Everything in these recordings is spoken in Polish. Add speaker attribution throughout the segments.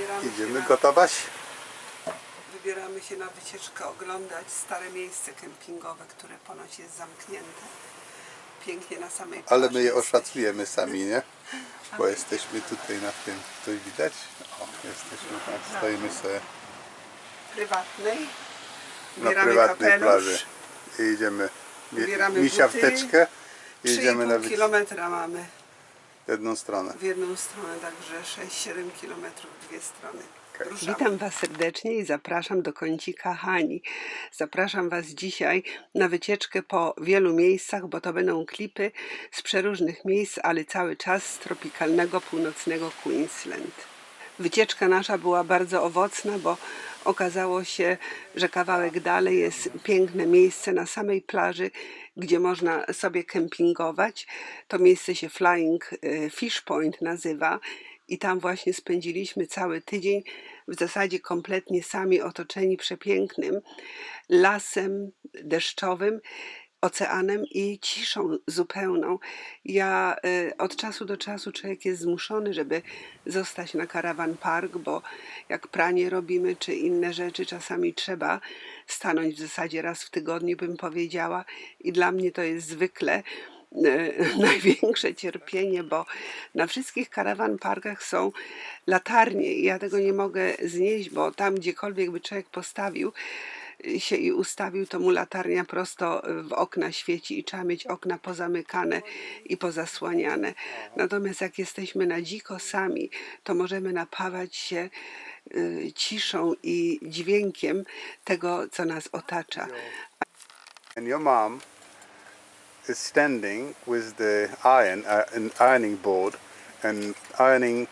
Speaker 1: Wybieramy się
Speaker 2: Idziemy
Speaker 1: na-
Speaker 2: gotować?
Speaker 1: Wybieramy się na wycieczkę oglądać stare miejsce kempingowe, które ponoć jest zamknięte. Pięknie na samej plaży.
Speaker 2: Ale my je oszacujemy sami, nie? Bo jesteśmy tutaj na tym, coś widać? O, jesteśmy tak, stoimy sobie
Speaker 1: Prywatnej.
Speaker 2: na prywatnej
Speaker 1: kapelusz.
Speaker 2: plaży i idziemy
Speaker 1: Bieramy
Speaker 2: misia
Speaker 1: buty.
Speaker 2: i idziemy na
Speaker 1: 3,5
Speaker 2: wyci-
Speaker 1: kilometra mamy
Speaker 2: jedną stronę.
Speaker 1: w jedną stronę, także 6-7 kilometrów w dwie strony. Ruszamy. Witam Was serdecznie i zapraszam do kącika Hani. Zapraszam Was dzisiaj na wycieczkę po wielu miejscach, bo to będą klipy z przeróżnych miejsc, ale cały czas z tropikalnego północnego Queensland. Wycieczka nasza była bardzo owocna, bo okazało się, że kawałek dalej jest piękne miejsce na samej plaży, gdzie można sobie kempingować. To miejsce się Flying e, Fish Point nazywa i tam właśnie spędziliśmy cały tydzień, w zasadzie kompletnie sami otoczeni przepięknym lasem deszczowym, oceanem i ciszą zupełną. Ja y, od czasu do czasu człowiek jest zmuszony, żeby zostać na karawan park, bo jak pranie robimy czy inne rzeczy, czasami trzeba stanąć w zasadzie raz w tygodniu, bym powiedziała, i dla mnie to jest zwykle e, największe cierpienie, bo na wszystkich karawan parkach są latarnie i ja tego nie mogę znieść, bo tam gdziekolwiek by człowiek postawił się i ustawił, to mu latarnia prosto w okna świeci i trzeba mieć okna pozamykane i pozasłaniane. Natomiast jak jesteśmy na dziko sami, to możemy napawać się y, ciszą i dźwiękiem tego, co nas otacza.
Speaker 2: And your mom is standing with the iron, uh, an ironing board, and ironing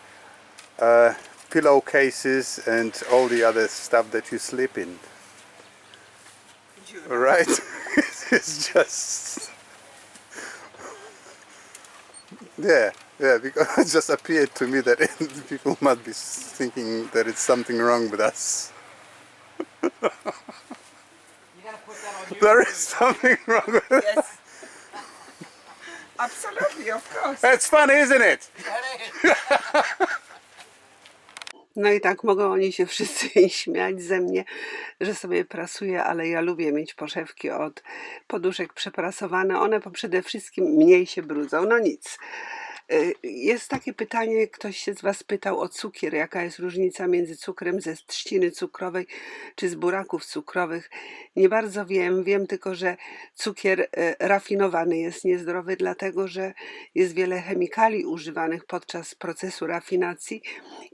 Speaker 2: uh, pillowcases and all the other stuff that you sleep in. Right? it's just. Yeah, yeah, because it just appeared to me that people must be thinking that it's something wrong with us. There is something wrong with us.
Speaker 1: Yes. Absolutely, of course.
Speaker 2: It's funny, isn't it?
Speaker 1: No i tak mogą oni się wszyscy śmiać ze mnie, że sobie prasuję, ale ja lubię mieć poszewki od poduszek przeprasowane. One po przede wszystkim mniej się brudzą. No nic. Y, Jest takie pytanie, ktoś się z Was pytał o cukier, jaka jest różnica między cukrem ze trzciny cukrowej czy z buraków cukrowych. Nie bardzo wiem, wiem tylko, że cukier y, rafinowany jest niezdrowy, dlatego że jest wiele chemikali używanych podczas procesu rafinacji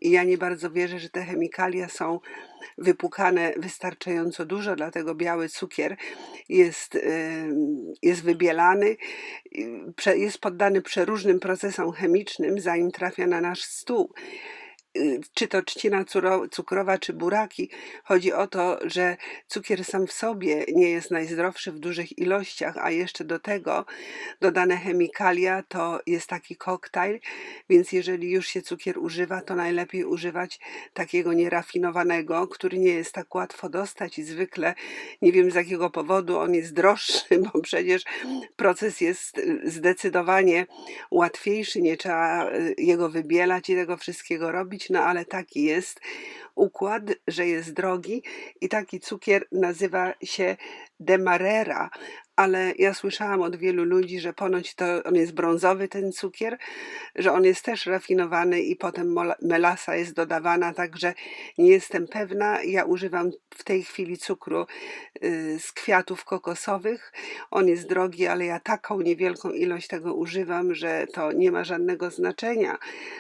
Speaker 1: i ja nie bardzo wierzę, że te chemikalia są wypłukane wystarczająco dużo, dlatego biały cukier jest, ym, jest wybielany, y, jest poddany przeróżnym procesom chemicznym, zanim trafia na nasz stół. Y, Czy to trzcina cukrowa, czy buraki, chodzi o to, że cukier sam w sobie nie jest najzdrowszy w dużych ilościach, a jeszcze do tego dodane chemikalia to jest taki koktajl, więc jeżeli już się cukier używa, to najlepiej używać takiego nierafinowanego, który nie jest tak łatwo dostać i zwykle nie wiem z jakiego powodu on jest droższy, bo przecież proces jest zdecydowanie łatwiejszy, nie trzeba y, jego wybielać i tego wszystkiego robić, no ale taki jest układ, że jest drogi i taki cukier nazywa się demarera, ale ja słyszałam od wielu ludzi, że ponoć to on jest brązowy ten cukier, że on jest też rafinowany i potem melasa jest dodawana, także nie jestem pewna. Ja używam w tej chwili cukru y, z kwiatów kokosowych. On jest drogi, ale ja taką niewielką ilość tego używam, że to nie ma żadnego znaczenia.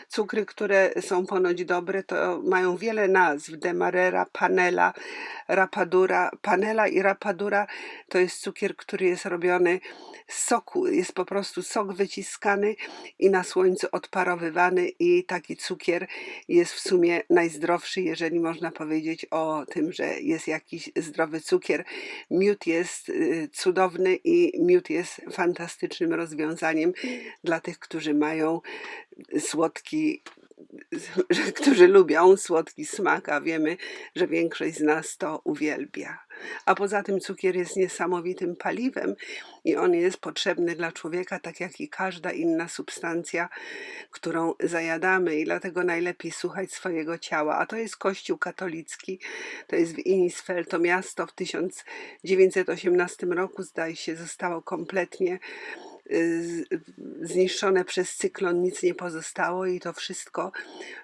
Speaker 1: Cukry, które są ponoć dobre, to mają wiele nazw. Demarera, panela, rapadura. Panela i rapadura to jest cukier, który jest robiony z soku. Jest po prostu sok wyciskany i na słońcu odparowywany i taki cukier jest w sumie najzdrowszy, jeżeli można powiedzieć o tym, że jest jakiś zdrowy cukier. Miód jest y, cudowny i miód jest fantastycznym rozwiązaniem dla tych, którzy mają słodki którzy lubią słodki smak, a wiemy, że większość z nas to uwielbia. A poza tym cukier jest niesamowitym paliwem i on jest potrzebny dla człowieka, tak jak i każda inna substancja, którą zajadamy, i dlatego najlepiej słuchać swojego ciała. A to jest Kościół katolicki, to jest w Innisfeld, to miasto w 1918 roku, zdaje się, zostało kompletnie zniszczone przez cyklon, nic nie pozostało i to wszystko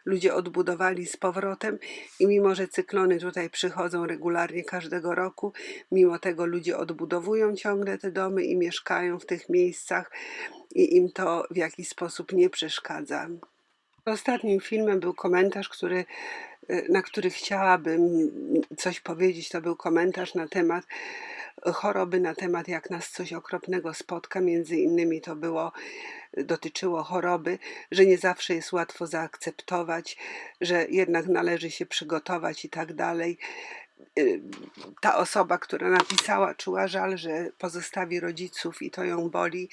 Speaker 1: ludzie odbudowali z powrotem i mimo, że cyklony tutaj przychodzą regularnie każdego roku, mimo tego ludzie odbudowują ciągle te domy i mieszkają w tych miejscach i im to w jakiś sposób nie przeszkadza. Ostatnim filmem był komentarz, który, na który chciałabym coś powiedzieć. To był komentarz na temat choroby, na temat jak nas coś okropnego spotka. Między innymi to było, dotyczyło choroby, że nie zawsze jest łatwo zaakceptować, że jednak należy się przygotować i tak dalej. Y, Ta osoba, która napisała, czuła żal, że pozostawi rodziców i to ją boli,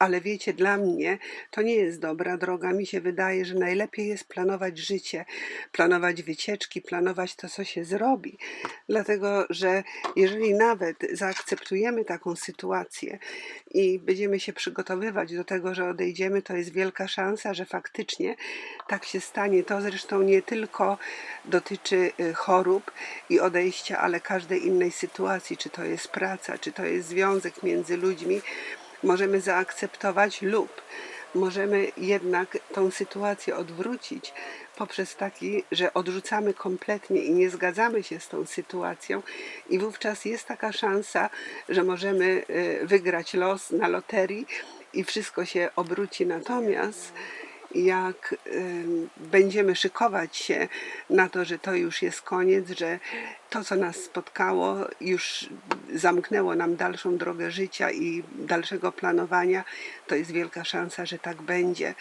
Speaker 1: ale wiecie, dla mnie to nie jest dobra droga. Mi się wydaje, że najlepiej jest planować życie, planować wycieczki, planować to, co się zrobi. Dlatego, że jeżeli nawet zaakceptujemy taką sytuację i będziemy się przygotowywać do tego, że odejdziemy, to jest wielka szansa, że faktycznie tak się stanie. To zresztą nie tylko dotyczy y, chorób i odejścia, ale każdej innej sytuacji, czy to jest praca, czy to jest związek między ludźmi możemy zaakceptować lub możemy jednak tą sytuację odwrócić poprzez taki, że odrzucamy kompletnie i nie zgadzamy się z tą sytuacją i wówczas jest taka szansa, że możemy y, wygrać los na loterii i wszystko się obróci. Natomiast jak będziemy szykować się na to, że to już jest koniec, że to, co nas spotkało, już zamknęło nam dalszą drogę życia i dalszego planowania, to jest wielka szansa, że tak będzie.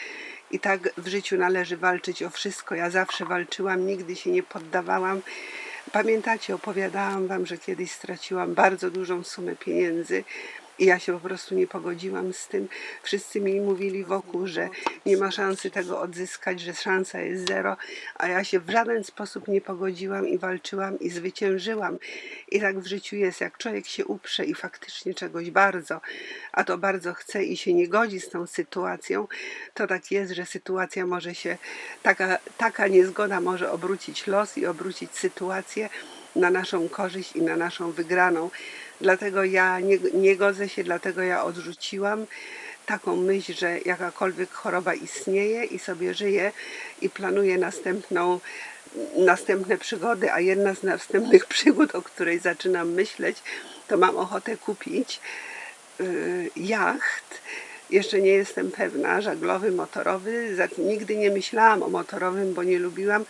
Speaker 1: I tak w życiu należy walczyć o wszystko. Ja zawsze walczyłam, nigdy się nie poddawałam. Pamiętacie, opowiadałam Wam, że kiedyś straciłam bardzo dużą sumę pieniędzy i ja się po prostu nie pogodziłam z tym. Wszyscy mi mówili wokół, że nie ma szansy tego odzyskać, że szansa jest zero, a ja się w żaden sposób nie pogodziłam i walczyłam i zwyciężyłam. I tak w życiu jest, jak człowiek się uprze i faktycznie czegoś bardzo, a to bardzo chce i się nie godzi z tą sytuacją, to tak jest, że sytuacja może się, taka, taka niezgoda może obrócić los i obrócić sytuację na naszą korzyść i na naszą wygraną. Dlatego ja nie, nie godzę się, dlatego ja odrzuciłam taką myśl, że jakakolwiek choroba istnieje i sobie żyję i planuję następną, następne przygody, a jedna z następnych przygód, o której zaczynam myśleć, to mam ochotę kupić y, jacht. Jeszcze nie jestem pewna, żaglowy, motorowy. Nigdy nie myślałam o motorowym, bo nie lubiłam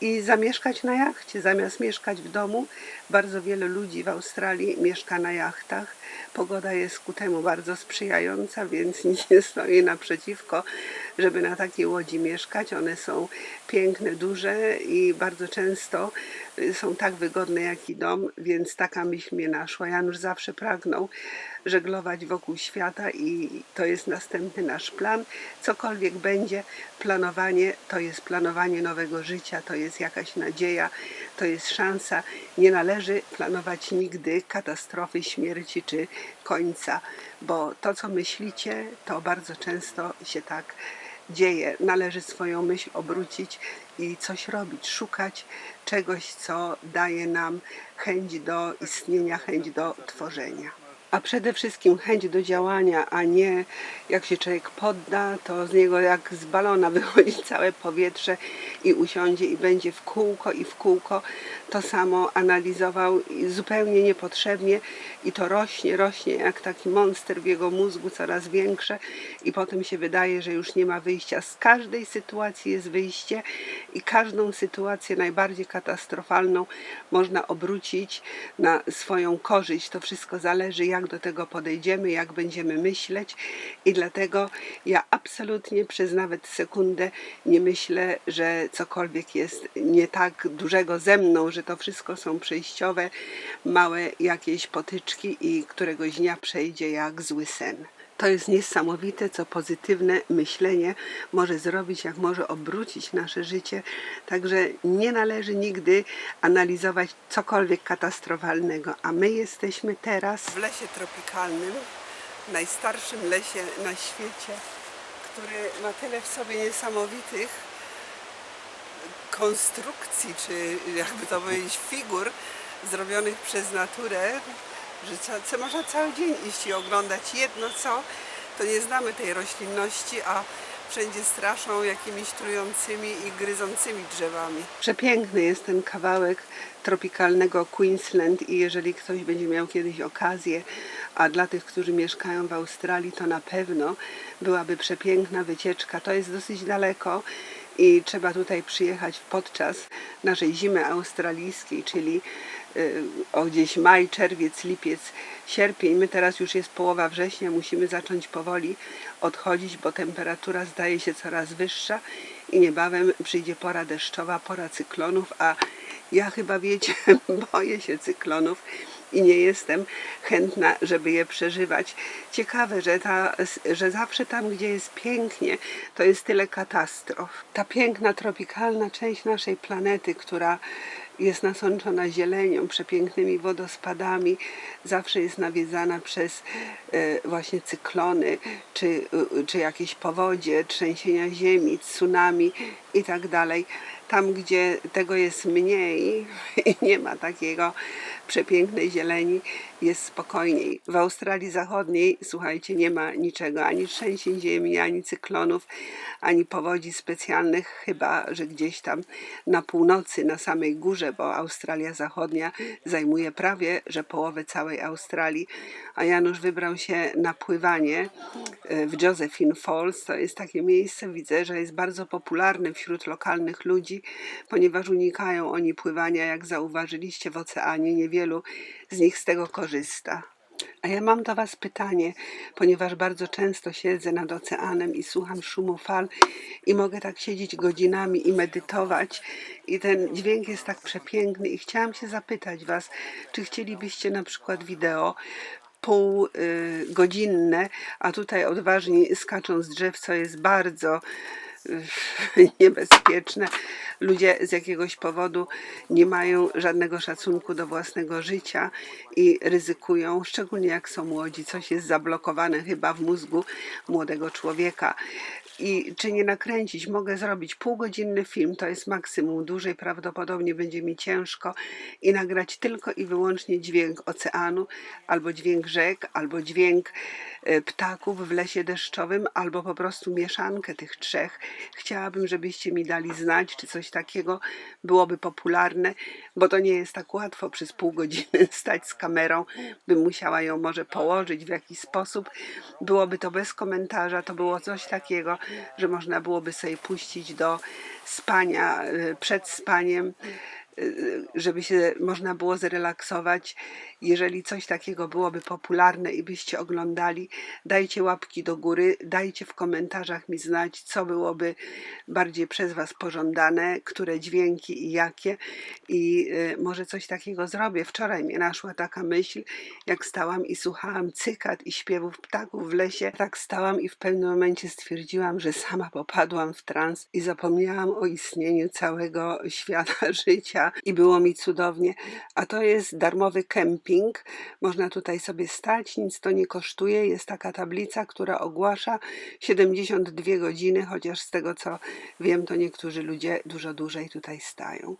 Speaker 1: i zamieszkać na jachcie, zamiast mieszkać w domu. Bardzo wiele ludzi w Australii mieszka na jachtach. Pogoda jest ku temu bardzo sprzyjająca, więc nic nie stoi naprzeciwko, żeby na takiej łodzi mieszkać. One są piękne, duże i bardzo często są tak wygodne jak i dom, więc taka myśl mnie naszła. Janusz zawsze pragnął żeglować wokół świata i to jest następny nasz plan. Cokolwiek będzie, planowanie to jest planowanie nowego życia, to jest jakaś nadzieja, to jest szansa. Nie należy planować nigdy katastrofy, śmierci czy końca, bo to, co myślicie, to bardzo często się tak dzieje. Należy swoją myśl obrócić i coś robić, szukać czegoś, co daje nam chęć do istnienia, chęć do tworzenia. A przede wszystkim chęć do działania, a nie jak się człowiek podda, to z niego jak z balona wychodzi całe powietrze i usiądzie i będzie w kółko i w kółko to samo analizował zupełnie niepotrzebnie i to rośnie, rośnie jak taki monster w jego mózgu, coraz większe i potem się wydaje, że już nie ma wyjścia. Z każdej sytuacji jest wyjście i każdą sytuację najbardziej katastrofalną można obrócić na swoją korzyść. To wszystko zależy, jak do tego podejdziemy, jak będziemy myśleć i dlatego ja absolutnie przez nawet sekundę nie myślę, że cokolwiek jest nie tak dużego ze mną, że to wszystko są przejściowe, małe jakieś potyczki i któregoś dnia przejdzie jak zły sen. To jest niesamowite, co pozytywne myślenie może zrobić, jak może obrócić nasze życie. Także nie należy nigdy analizować cokolwiek katastrofalnego. A my jesteśmy teraz w lesie tropikalnym, najstarszym lesie na świecie, który ma tyle w sobie niesamowitych konstrukcji, czy jakby to powiedzieć, figur zrobionych przez naturę, że ca- co, można cały dzień iść i oglądać jedno co, to nie znamy tej roślinności, a wszędzie straszą jakimiś trującymi i gryzącymi drzewami. Przepiękny jest ten kawałek tropikalnego Queensland i jeżeli ktoś będzie miał kiedyś okazję, a dla tych, którzy mieszkają w Australii, to na pewno byłaby przepiękna wycieczka. To jest dosyć daleko i trzeba tutaj przyjechać podczas naszej zimy australijskiej, czyli y, o gdzieś maj, czerwiec, lipiec, sierpień. My teraz już jest połowa września, musimy zacząć powoli odchodzić, bo temperatura zdaje się coraz wyższa i niebawem przyjdzie pora deszczowa, pora cyklonów, a ja chyba wiecie, boję się cyklonów i nie jestem chętna, żeby je przeżywać. Ciekawe, że, ta, że zawsze tam, gdzie jest pięknie, to jest tyle katastrof. Ta piękna, tropikalna część naszej planety, która jest nasączona zielenią, przepięknymi wodospadami, zawsze jest nawiedzana przez e, właśnie cyklony, czy, e, czy jakieś powodzie, trzęsienia ziemi, tsunami i tak. Tam, gdzie tego jest mniej i nie ma takiego przepięknej zieleni, jest spokojniej. W Australii Zachodniej, słuchajcie, nie ma niczego, ani trzęsień ziemi, ani cyklonów, ani powodzi specjalnych, chyba że gdzieś tam na północy, na samej górze, bo Australia Zachodnia zajmuje prawie że połowę całej Australii, a Janusz wybrał się na pływanie e, w Josephine Falls. To jest takie miejsce, widzę, że jest bardzo popularne wśród lokalnych ludzi, ponieważ unikają oni pływania, jak zauważyliście w oceanie, niewielu z nich z tego korzysta. A ja mam do Was pytanie, ponieważ bardzo często siedzę nad oceanem i słucham szumu fal i mogę tak siedzieć godzinami i medytować i ten dźwięk jest tak przepiękny i chciałam się zapytać Was, czy chcielibyście na przykład wideo pół y, a tutaj odważni skaczą z drzew, co jest bardzo niebezpieczne. Ludzie z jakiegoś powodu nie mają żadnego szacunku do własnego życia i ryzykują, szczególnie jak są młodzi. Coś jest zablokowane chyba w mózgu młodego człowieka. I czy nie nakręcić? Mogę zrobić półgodzinny film, to jest maksimum. Dłużej prawdopodobnie będzie mi ciężko i nagrać tylko i wyłącznie dźwięk oceanu, albo dźwięk rzek, albo dźwięk e, ptaków w lesie deszczowym, albo po prostu mieszankę tych trzech. Chciałabym, żebyście mi dali znać, czy coś takiego byłoby popularne, bo to nie jest tak łatwo przez pół godziny stać z kamerą. Bym musiała ją może położyć w jakiś sposób. Byłoby to bez komentarza, to było coś takiego, że można byłoby sobie puścić do spania, y, przed spaniem, żeby się można było zrelaksować. Jeżeli coś takiego byłoby popularne i byście oglądali, dajcie łapki do góry, dajcie w komentarzach mi znać, co byłoby bardziej przez Was pożądane, które dźwięki i jakie. I y, może coś takiego zrobię. Wczoraj mnie naszła taka myśl, jak stałam i słuchałam cykat i śpiewów ptaków w lesie. Tak stałam i w pewnym momencie stwierdziłam, że sama popadłam w trans i zapomniałam o istnieniu całego świata życia i było mi cudownie. A to jest darmowy kemping. Można tutaj sobie stać, nic to nie kosztuje. Jest taka tablica, która ogłasza 72 godziny, chociaż z tego co wiem, to niektórzy ludzie dużo dłużej tutaj stają.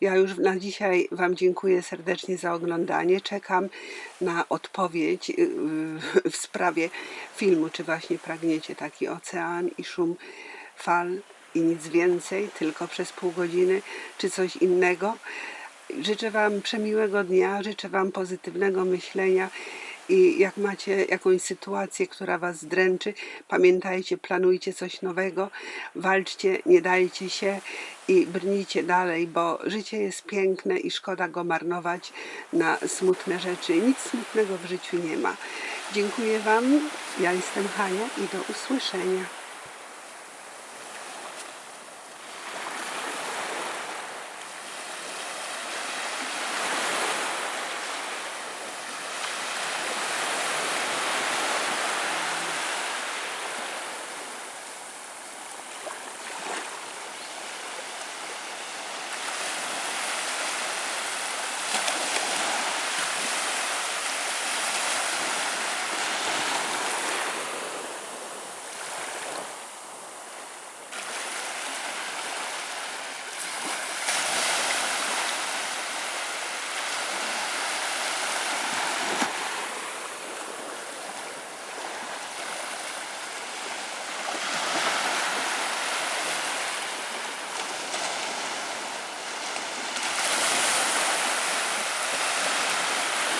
Speaker 1: Ja już na dzisiaj Wam dziękuję serdecznie za oglądanie. Czekam na odpowiedź yy, w sprawie filmu, czy właśnie pragniecie taki ocean i szum fal i nic więcej, tylko przez pół godziny, czy coś innego. Życzę Wam przemiłego dnia, życzę Wam pozytywnego myślenia i jak macie jakąś sytuację, która Was dręczy, pamiętajcie, planujcie coś nowego, walczcie, nie dajcie się i brnijcie dalej, bo życie jest piękne i szkoda go marnować na smutne rzeczy. Nic smutnego w życiu nie ma. Dziękuję Wam, ja jestem Hania i do usłyszenia.